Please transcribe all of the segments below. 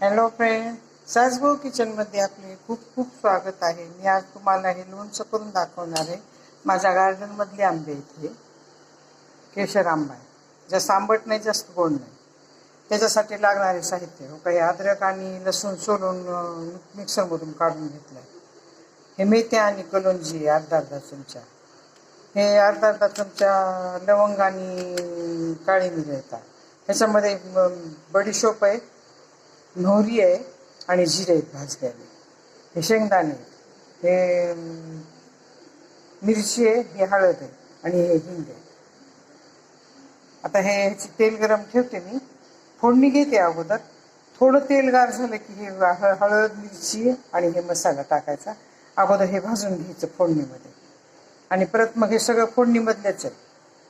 Hello friend सासभाऊ किचनमध्ये आपले खूप खूप स्वागत आहे. मी आज तुम्हाला हे लोणचं करून दाखवणार आहे. माझ्या गार्डनमधले आंबे इथे. केशर आंबा आहे. जास्त आंबट नाही जास्त गोड नाही. त्याच्यासाठी लागणारे साहित्य. हो काही अद्रक आणि लसूण सोलून मिक्सरमधून काढून घेतलं आहे हे मेथ्या आणि कलोंजी अर्धा अर्धा चमचा. हे अर्धा अर्धा चमचा लवंग आणि काळी मिरी येतात. ह्याच्यामध्ये बडीशोप आहे. मोहरी आहे आणि जिरे आहेत भाजलेले. हे शेंगदाणे हे मिरची आहे हे हळद आहे आणि हे हिंग आहे. आता हे ह्याची तेल गरम ठेवते मी. फोडणी घेते अगोदर. थोडं तेल गार झालं की हे हळद मिरची आणि हे मसाला टाकायचा. अगोदर हे भाजून घ्यायचं फोडणीमध्ये. आणि परत मग हे सगळं फोडणीमधलेच आहे.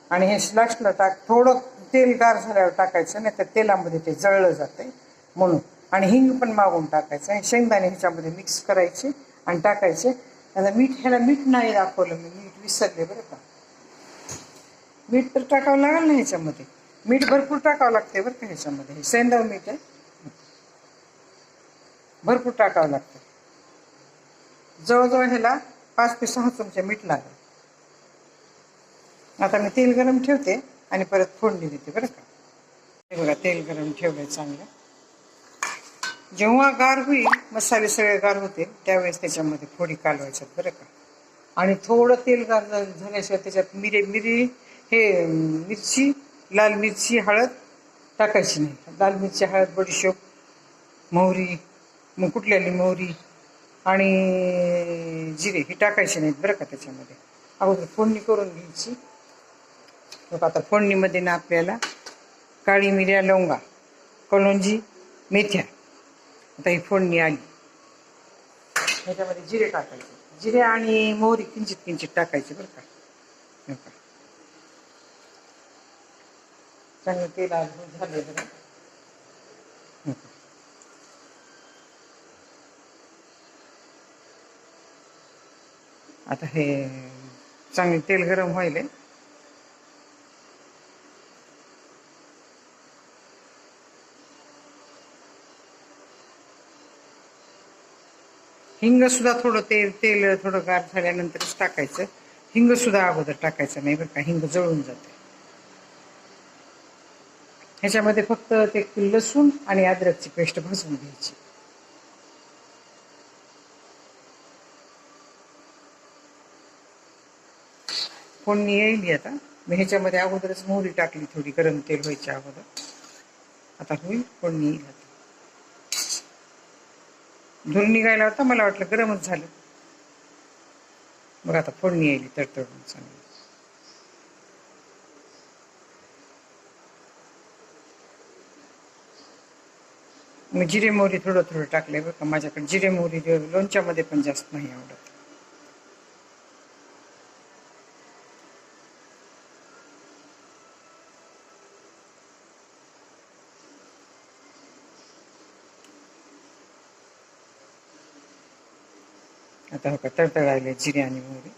आणि हे लास्टला टाक थोडं तेल गार झाल्यावर टाकायचं नाही तर तेलामध्ये ते जळलं जाते म्हणून. आणि हिंग पण मागून टाकायचं आणि शेंगदाणे ह्याच्यामध्ये मिक्स करायचे आणि टाकायचे. आता मीठ ह्याला मीठ नाही दाखवलं मी. मीठ विसरले बरं का. मीठ तर टाकावं लागेल ना ह्याच्यामध्ये. मीठ भरपूर टाकावं लागते बरं का ह्याच्यामध्ये. हे सेंदव मीठ आहे. भरपूर टाकावं लागतं जवळजवळ ह्याला पाच ते सहा चमचे मीठ लागेल. आता मी तेल गरम ठेवते आणि परत फोडणी देते बरं का. हे बघा तेल गरम ठेवलंय चांगलं. जेव्हा गार होईल मसाले सगळे गार होते त्यावेळेस त्याच्यामध्ये फोडी कालवायच्यात बरं का? आणि थोडं तेल गार झाल्याशिवाय त्याच्यात मिरे मिरी हे मिरची लाल मिरची हळद टाकायची नाही. लाल मिरची हळद बडीशोप मोहरी मग कुठल्याली मोहरी आणि जिरे ही टाकायचे नाहीत बरं का त्याच्यामध्ये. अगोदर फोडणी करून घ्यायची. मग आता फोडणीमध्ये ना आपल्याला काळी मिऱ्या लवंगा कलोंजी मेथ्या आता ही फोडणी आली ह्याच्यामध्ये जिरे टाकायचे. जिरे आणि मोहरी किंचित किंचित टाकायचे बरं का. चांगलं तेल आज झाले बरं. आता हे चांगले तेल गरम व्हायले हिंग सुद्धा थोडं तेल तेल थोडं गार झाल्यानंतरच टाकायचं. हिंग सुद्धा अगोदर टाकायचं नाही बरं का हिंग जळून जाते. ह्याच्यामध्ये फक्त ते लसूण आणि अद्रकची पेस्ट भाजून घ्यायची. फोडणी येईल आता. मी ह्याच्यामध्ये अगोदरच मोहरी टाकली थोडी गरम तेल व्हायच्या अगोदर. आता होईल फोडणी येईल धून निघायला होता मला वाटलं गरमच झालं. मग आता फोडणी येईल तडतडून चांगली मी जिरे मोहरी थोडं थोडं टाकले बरं का माझ्याकडे जिरे मोहरी लोणच्यामध्ये पण जास्त नाही आवडत. आता हो का तडतडायले जिरे आणि मोहरी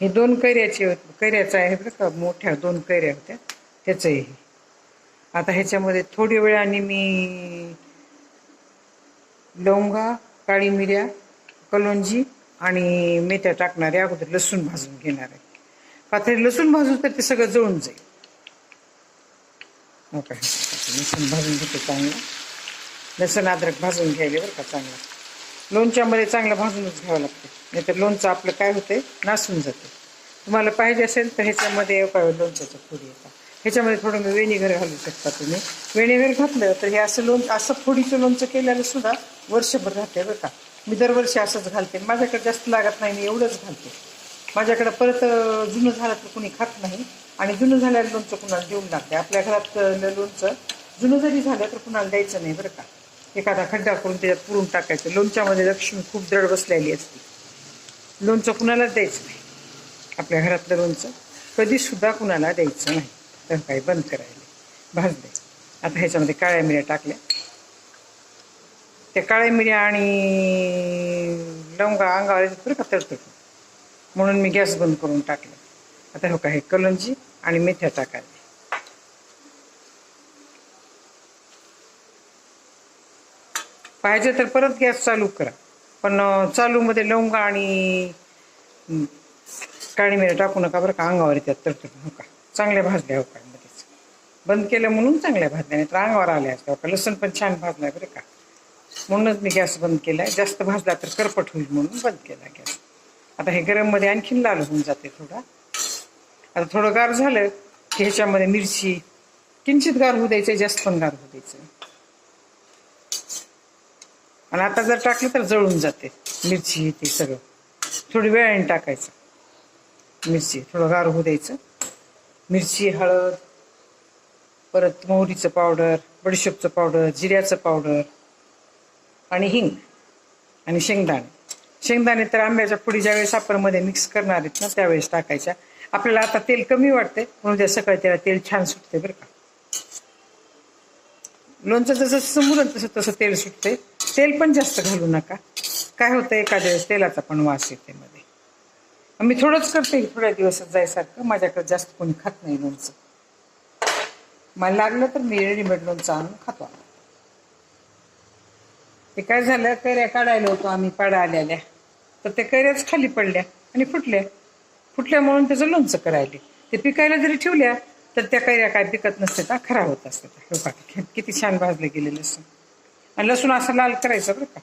हे दोन कैऱ्याचे होत- कैऱ्याचं आहे बरं का मोठ्या दोन कैऱ्या होत्या त्याचंही हे. आता ह्याच्यामध्ये थोडी वेळाने मी लवंगा काळी मिऱ्या कलोंजी आणि मी त्या टाकणार टाकणारे अगोदर लसूण भाजून घेणार आहे. पातळी लसूण भाजून तर ते सगळं जळून जाईल. हो काय लसूण भाजून घेते चांगलं. लसूण अद्रक भाजून घ्यायले बरं का चांगलं. लोणच्यामध्ये चांगलं भाजूनच घ्यावं लागतं. नाहीतर लोणचं आपलं काय होतंय? नासून जाते. तुम्हाला पाहिजे असेल तर ह्याच्यामध्ये लोणच्याचं फोडी येतात ह्याच्यामध्ये थोडं मी घालू शकता तुम्ही. वेणीघर घातलं तर हे असं लोण असं फोडीचं लोणचं केलेलं सुद्धा वर्षभर राहते बरं का. मी दरवर्षी असंच घालते. माझ्याकडे जास्त लागत नाही मी एवढंच घालते. माझ्याकडे परत जुनं झालं तर कुणी खात नाही आणि जुनं झाल्यावर लोणचं कुणाला देऊन लागते आपल्या घरात लोणचं जुनं जरी झालं तर कुणाला द्यायचं नाही बरं का. एखादा खड्डा करून त्याच्यात पुरून टाकायचं. लोणच्यामध्ये लक्ष्मी खूप दड बसलेली असते. लोणचं कुणालाच द्यायचं नाही. आपल्या घरातलं लोणचं कधीसुद्धा कुणाला द्यायचं नाही. तर काही बंद करायला. भाजले. आता ह्याच्यामध्ये काळ्या मिऱ्या टाकल्या. ते काळे मिऱ्या आणि लवंगा अंगावर येतात बरं का तडतड म्हणून मी गॅस बंद करून टाकला. आता हो का हे कलंजी आणि मेथ्या टाकायला पाहिजे तर परत गॅस चालू करा. पण चालूमध्ये लवंगा आणि काळी मिऱ्या टाकू नका बरं का अंगावर येतात तडतड हो का? चांगल्या भाजल्या हो का? मध्येच बंद केलं म्हणून चांगल्या भाजल्या नाही तर अंगावर आल्या असत्या हो का? लसूण पण छान भाजलाय बरं का? म्हणूनच मी गॅस बंद केलाय. जास्त भाजला तर करपट होईल म्हणून बंद केला गॅस. आता हे गरममध्ये आणखीन लाल होऊन जाते थोडा. आता थोडं गार झालं की ह्याच्यामध्ये मिरची किंचित गार होऊ द्यायचं जास्त पण गार होऊ द्यायचं आणि आता जर टाकलं तर जळून जाते मिरची ते सगळं. थोडी वेळाने टाकायचं. मिरची थोडं गार होऊ द्यायचं. मिरची हळद परत मोहरीचं पावडर बडीशोपचं पावडर जिऱ्याचं पावडर आणि हिंग आणि शेंगदाणे. शेंगदाणे तर आंब्याच्या पुढे ज्यावेळेस सापरमध्ये मिक्स करणार आहेत ना त्यावेळेस टाकायच्या. आपल्याला आता तेल कमी वाटते म्हणून उद्या सकाळी त्याला तेल छान सुटते बरं का. लोणचं जसं जसं तसं तसं तेल सुटते तेल पण जास्त घालू नका. काय होतं एखाद्या वेळेस तेलाचा पण वास येते मध्ये. मी थोडंच करते थोड्या दिवसात जायसारखं. माझ्याकडे जास्त कोणी खात नाही लोणचं. मला लागलं तर मी रेडीमेड लोणचं आणून खातो ते काय झालं? कैऱ्या काढायला होतो आम्ही पाडा आलेल्या. तर त्या कैऱ्याच खाली पडल्या आणि फुटल्या. फुटल्या म्हणून त्याचं लोणचं करायले. ते पिकायला जरी ठेवल्या तर त्या कैऱ्या काय पिकत नसतात. खराब होत असतात. हो का किती छान भाजले गेले लसूण. आणि लसूण असा लाल करायचा बरं का.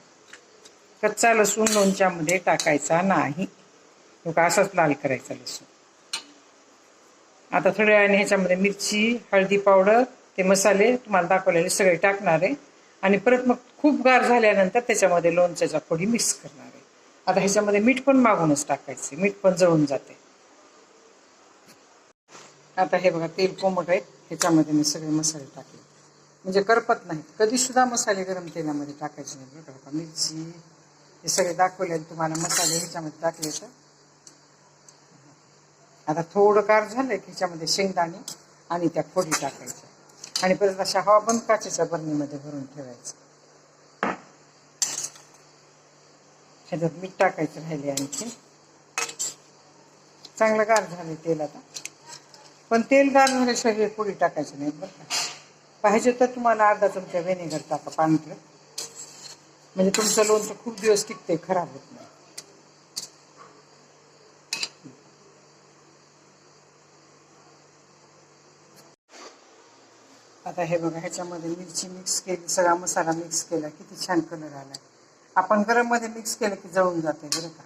कच्चा लसूण लोणच्यामध्ये टाकायचा नाही. हो का असाच लाल करायचा लसूण. आता थोड्या वेळाने ह्याच्यामध्ये मिरची हळदी पावडर ते मसाले तुम्हाला दाखवलेले सगळे टाकणार आहे. आणि परत मग खूप गार झाल्यानंतर त्याच्यामध्ये लोणच्याच्या फोडी मिक्स करणार आहे. आता ह्याच्यामध्ये मीठ पण मागूनच टाकायचे. मीठ पण जळून जाते. आता हे बघा तेल कोमट आहे. ह्याच्यामध्ये मी सगळे मसाले टाकले. म्हणजे करपत नाहीत. कधी सुद्धा मसाले गरम तेलामध्ये टाकायचे नाही बघा का. मिरची हे सगळे दाखवले तुम्हाला मसाले ह्याच्यामध्ये टाकले तर. आता थोडं गार झालं की ह्याच्यामध्ये शेंगदाणे आणि त्या फोडी टाकायच्या. आणि परत अशा हवा पण काचेच्या बरणीमध्ये भरून ठेवायचं. ह्याच्यात मीठ टाकायचं राहिले आणखी. चांगलं गार झाले तेल आता. पण तेल गार झाल्याशिवाय हे पोळी टाकायचं नाही बरं का. पाहिजे तर तुम्हाला अर्धा चमचा व्हिनेगर टाका पांढरं म्हणजे तुमचं लोणचं खूप दिवस टिकते खराब होत नाही. आता हे बघा ह्याच्यामध्ये मिरची मिक्स केली सगळा मसाला मिक्स केला किती छान कलर आलाय आपण गरममध्ये मिक्स केलं की जळून जाते बरं का?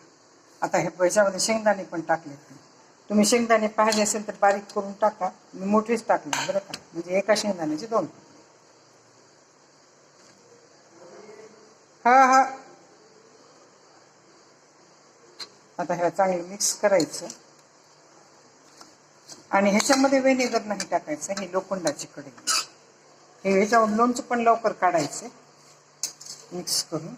आता हे ह्याच्यामध्ये शेंगदाणे पण टाकले तुम्ही शेंगदाणे पाहिजे असेल तर बारीक करून टाका. मी मोठेच टाकले बरं का? म्हणजे एका शेंगदाण्याचे दोन. हा हा. आता ह्या चांगलं मिक्स करायचं. आणि ह्याच्यामध्ये व्हिनेगर नाही टाकायचं हे लोखंडाची कढई. हे ह्याच्यावर लोणचं पण लवकर काढायचं मिक्स करून.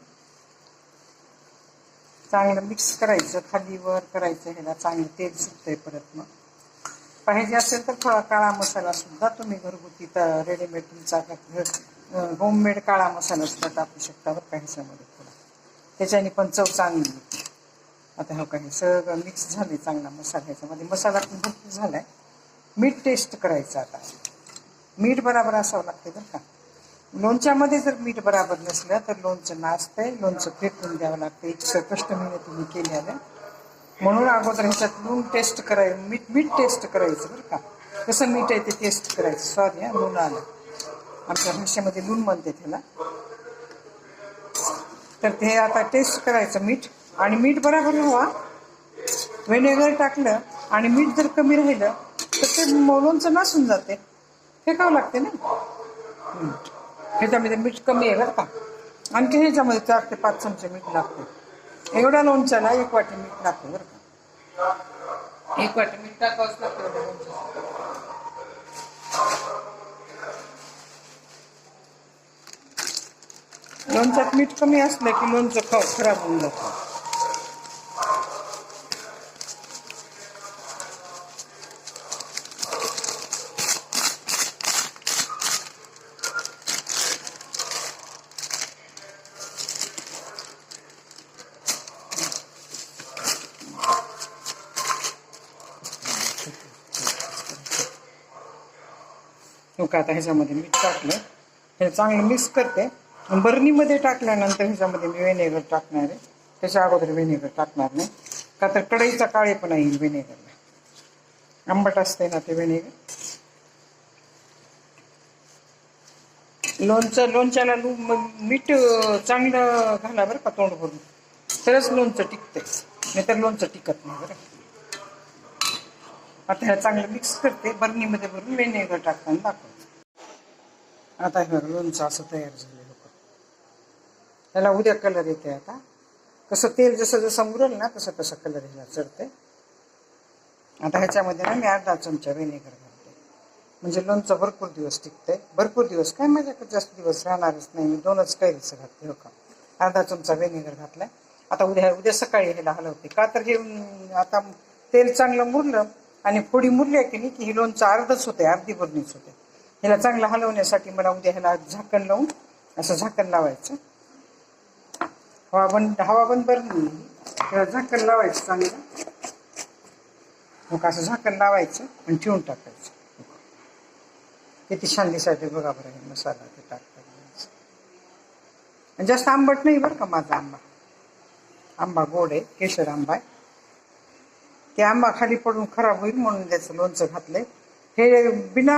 चांगलं मिक्स करायचं. खाली वर करायचं ह्याला चांगलं तेल सुटतंय परत मग. पाहिजे असेल तर थोडा काळा मसाला सुद्धा तुम्ही घरगुती तर रेडीमेड तुमचा होममेड काळा मसाला सुद्धा टाकू शकता बरं का ह्याच्यामध्ये थोडा. त्याच्याने पण चव चांगली येते. आता हो काही सगळं मिक्स झाले चांगला मसाला ह्याच्यामध्ये. मसाला पण भरपूर झालाय. मीठ टेस्ट करायचं आता. मीठ बराबर असावं लागते बरं का. लोणच्यामध्ये जर मीठ बराबर नसलं तर लोणचं नाचतंय लोणचं फेटून द्यावं लागतं एक सकष्ट महिने तुम्ही केलेलं म्हणून अगोदर ह्याच्यात लूण टेस्ट कराय मीठ मीठ टेस्ट करायचं बरं का. कसं मीठ आहे ते टेस्ट करायचं. स्वाद या लूण आलं. आमच्या भाषेमध्ये लूण म्हणते त्याला. तर ते आता टेस्ट करायचं मीठ. आणि मीठ बराबर हवा. व्हिनेगर टाकलं आणि मीठ जर कमी राहिलं तर ते लोणचं नासून जाते. फेकावं लागते ना. ह्याच्यामध्ये मीठ कमी आहे बरं का आणखी ह्याच्यामध्ये चार ते पाच चमचे मीठ लागते एवढ्या लोणच्याला एक वाटी मीठ लागते बरं का एक वाटी मीठ टाकावंच लागतं एवढ्या लोणच्यासाठी. लोणच्यात मीठ कमी असलं की लोणचं खाऊ खराब होऊन जातं का आता ह्याच्यामध्ये मीठ टाकलं. हे चांगलं मिक्स करते. बरणीमध्ये टाकल्यानंतर ह्याच्यामध्ये मी व्हिनेगर टाकणार आहे. त्याच्या अगोदर व्हिनेगर टाकणार नाही. का तर कढईचा काळेपणा येईल व्हिनेगरला आंबट असते ना ते व्हिनेगर लोणचं लोणच्याला लू मीठ चांगलं घाला बरं का तोंड भरून. तरच लोणचं टिकते नाही तर लोणचं टिकत नाही बरं. आता ह्या चांगलं मिक्स करते. बरणीमध्ये भरून व्हिनेगर टाकताना दाखवते. आता हे लोणचं असं तयार झालेलं बघा. त्याला उद्या कलर येते आता. कसं तेल जसं जसं मुरल ना तसं तसं कलर ह्याला चढते आता ह्याच्यामध्ये ना मी अर्धा चमचा व्हिनेगर घालते. म्हणजे लोणचं भरपूर दिवस टिकतंय. भरपूर दिवस काय माझ्याकडे जास्त दिवस राहणारच नाही. मी दोनच कैरीचं घातते हो का? अर्धा चमचा व्हिनेगर घातलाय. आता उद्या उद्या सकाळी ह्याला हलवते. का तर हे आता तेल चांगलं मुरलं आणि फोडी मुरली की नाही की हे लोणचं अर्धच होते अर्धी भरणीच होते ह्याला चांगलं हलवण्यासाठी मला उद्या ह्याला झाकण लावून असं झाकण लावायचं. हवा बंद हवा बंद भरली ह्याला झाकण लावायचं चांगलं. मग असं झाकण लावायचं आणि ठेवून टाकायचं. किती छान दिसायचं बघा बरं मसाला ते टाकता आणि जास्त आंबट नाही बरं का माझा आंबा. आंबा गोड आहे केशर आंबा आहे. ते आंबा खाली पडून खराब होईल म्हणून त्याचं लोणचं घातलंय. हे बिना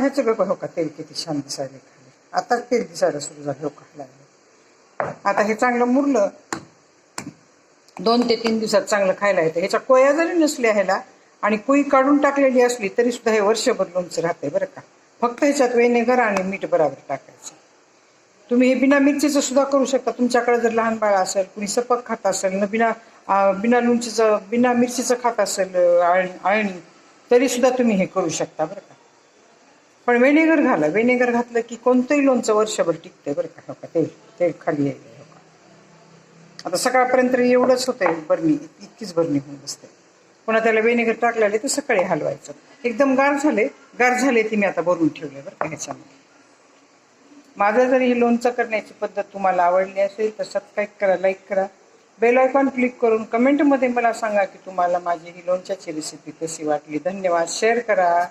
ह्याचं बघा हो का तेल किती छान दिसायला खाली? आता तेल दिसायला सुरू झालं हो का? लागलं आता हे चांगलं मुरलं. दोन ते तीन दिवसात चांगलं खायला येतं. ह्याच्या कोया जरी नसल्या ह्याला आणि कोई काढून टाकलेली असली तरी सुद्धा हे वर्षभर लोणचं राहते बरं का. फक्त ह्याच्यात वेनेगर आणि मीठ बराबर टाकायचं. तुम्ही हे बिना मिरचीचं सुद्धा करू शकता. तुमच्याकडे जर लहान बाळ असेल कुणी सपक खात असेल न बिना बिना लोणचीचं बिना मिरचीचं खात असेल आळणी आळणी तरी सुद्धा तुम्ही हे करू शकता बरं का. पण व्हिनेगर घाला. व्हिनेगर घातलं की कोणतंही लोणचं वर्षभर टिकतंय बरं का हो तेल तेल खाली यायला आता सकाळपर्यंत एवढंच होतंय बरणी इतकीच बरणी होऊन बसते. पुन्हा त्याला व्हिनेगर टाकलेले तर सकाळी हलवायचं. एकदम गार झाले गार झाले ती मी आता भरून ठेवले बरं का ह्याच्यामध्ये. माझं जर ही लोणचं करण्याची पद्धत तुम्हाला आवडली असेल तर सबस्क्राईब करा लाईक करा. बेल आयकॉन क्लिक करून कमेंटमध्ये मला सांगा की तुम्हाला माझी ही लोणच्याची रेसिपी कशी वाटली? धन्यवाद. शेअर करा.